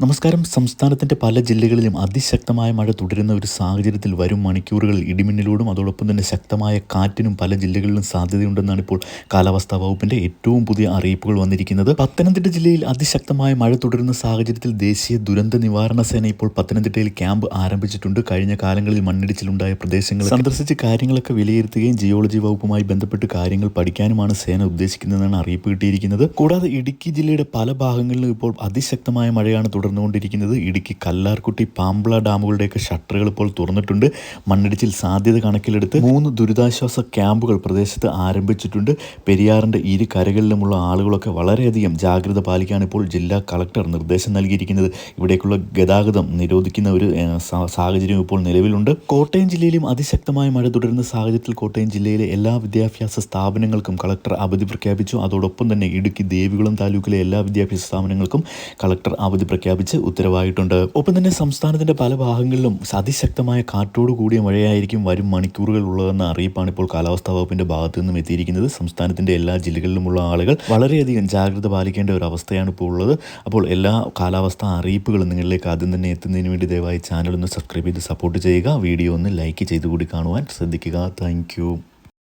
നമസ്കാരം. സംസ്ഥാനത്തിന്റെ പല ജില്ലകളിലും അതിശക്തമായ മഴ തുടരുന്ന ഒരു സാഹചര്യത്തിൽ വരും മണിക്കൂറുകൾ ഇടിമിന്നലോടും അതോടൊപ്പം തന്നെ ശക്തമായ കാറ്റിനും പല ജില്ലകളിലും സാധ്യതയുണ്ടെന്നാണ് ഇപ്പോൾ കാലാവസ്ഥാ വകുപ്പിന്റെ ഏറ്റവും പുതിയ അറിയിപ്പുകൾ വന്നിരിക്കുന്നത്. പത്തനംതിട്ട ജില്ലയിൽ അതിശക്തമായ മഴ തുടരുന്ന സാഹചര്യത്തിൽ ദേശീയ ദുരന്ത നിവാരണ സേന ഇപ്പോൾ പത്തനംതിട്ടയിൽ ക്യാമ്പ് ആരംഭിച്ചിട്ടുണ്ട്. കഴിഞ്ഞ കാലങ്ങളിൽ മണ്ണിടിച്ചിലുണ്ടായ പ്രദേശങ്ങൾ സന്ദർശിച്ച് കാര്യങ്ങളൊക്കെ വിലയിരുത്തുകയും ജിയോളജി വകുപ്പുമായി ബന്ധപ്പെട്ട് കാര്യങ്ങൾ പഠിക്കാനുമാണ് സേന ഉദ്ദേശിക്കുന്നതെന്നാണ് അറിയിപ്പ് കിട്ടിയിരിക്കുന്നത്. കൂടാതെ ഇടുക്കി ജില്ലയുടെ പല ഭാഗങ്ങളിലും ഇപ്പോൾ അതിശക്തമായ മഴയാണ് തുടർന്നുകൊണ്ടിരിക്കുന്നത്. ഇടുക്കി കല്ലാർകുട്ടി പാമ്പ്ള ഡാമുകളുടെയൊക്കെ ഷട്ടറുകൾ ഇപ്പോൾ തുറന്നിട്ടുണ്ട്. മണ്ണിടിച്ചിൽ സാധ്യത കണക്കിലെടുത്ത് മൂന്ന് ദുരിതാശ്വാസ ക്യാമ്പുകൾ പ്രദേശത്ത് ആരംഭിച്ചിട്ടുണ്ട്. പെരിയാറിന്റെ ഇരു കരകളിലുമുള്ള ആളുകളൊക്കെ വളരെയധികം ജാഗ്രത പാലിക്കാൻ ഇപ്പോൾ ജില്ലാ കളക്ടർ നിർദ്ദേശം നൽകിയിരിക്കുന്നത്. ഇവിടേക്കുള്ള ഗതാഗതം നിരോധിക്കുന്ന ഒരു സാഹചര്യം ഇപ്പോൾ നിലവിലുണ്ട്. കോട്ടയം ജില്ലയിലും അതിശക്തമായ മഴ തുടരുന്ന സാഹചര്യത്തിൽ കോട്ടയം ജില്ലയിലെ എല്ലാ വിദ്യാഭ്യാസ സ്ഥാപനങ്ങൾക്കും കളക്ടർ അവധി പ്രഖ്യാപിച്ചു. അതോടൊപ്പം തന്നെ ഇടുക്കി ദേവികുളം താലൂക്കിലെ എല്ലാ വിദ്യാഭ്യാസ സ്ഥാപനങ്ങൾക്കും കളക്ടർ അവധി പ്രഖ്യാപിച്ചു. പ്രഖ്യാപിച്ച് ഉത്തരവായിട്ടുണ്ട്. ഒപ്പം തന്നെ സംസ്ഥാനത്തിന്റെ പല ഭാഗങ്ങളിലും അതിശക്തമായ കാറ്റോട് കൂടിയ മഴയായിരിക്കും വരും മണിക്കൂറുകൾ ഉള്ളതെന്ന അറിയിപ്പാണ് ഇപ്പോൾ കാലാവസ്ഥാ വകുപ്പിന്റെ ഭാഗത്തു നിന്നും എത്തിയിരിക്കുന്നത്. സംസ്ഥാനത്തിന്റെ എല്ലാ ജില്ലകളിലുമുള്ള ആളുകൾ വളരെയധികം ജാഗ്രത പാലിക്കേണ്ട ഒരു അവസ്ഥയാണ് ഇപ്പോൾ ഉള്ളത്. അപ്പോൾ എല്ലാ കാലാവസ്ഥാ അറിയിപ്പുകളും നിങ്ങളിലേക്ക് ആദ്യം തന്നെ എത്തുന്നതിന് വേണ്ടി ദയവായി ചാനൽ ഒന്ന് സബ്സ്ക്രൈബ് ചെയ്ത് സപ്പോർട്ട് ചെയ്യുക. വീഡിയോ ഒന്ന് ലൈക്ക് ചെയ്തുകൂടി കാണുവാൻ ശ്രദ്ധിക്കുക. താങ്ക്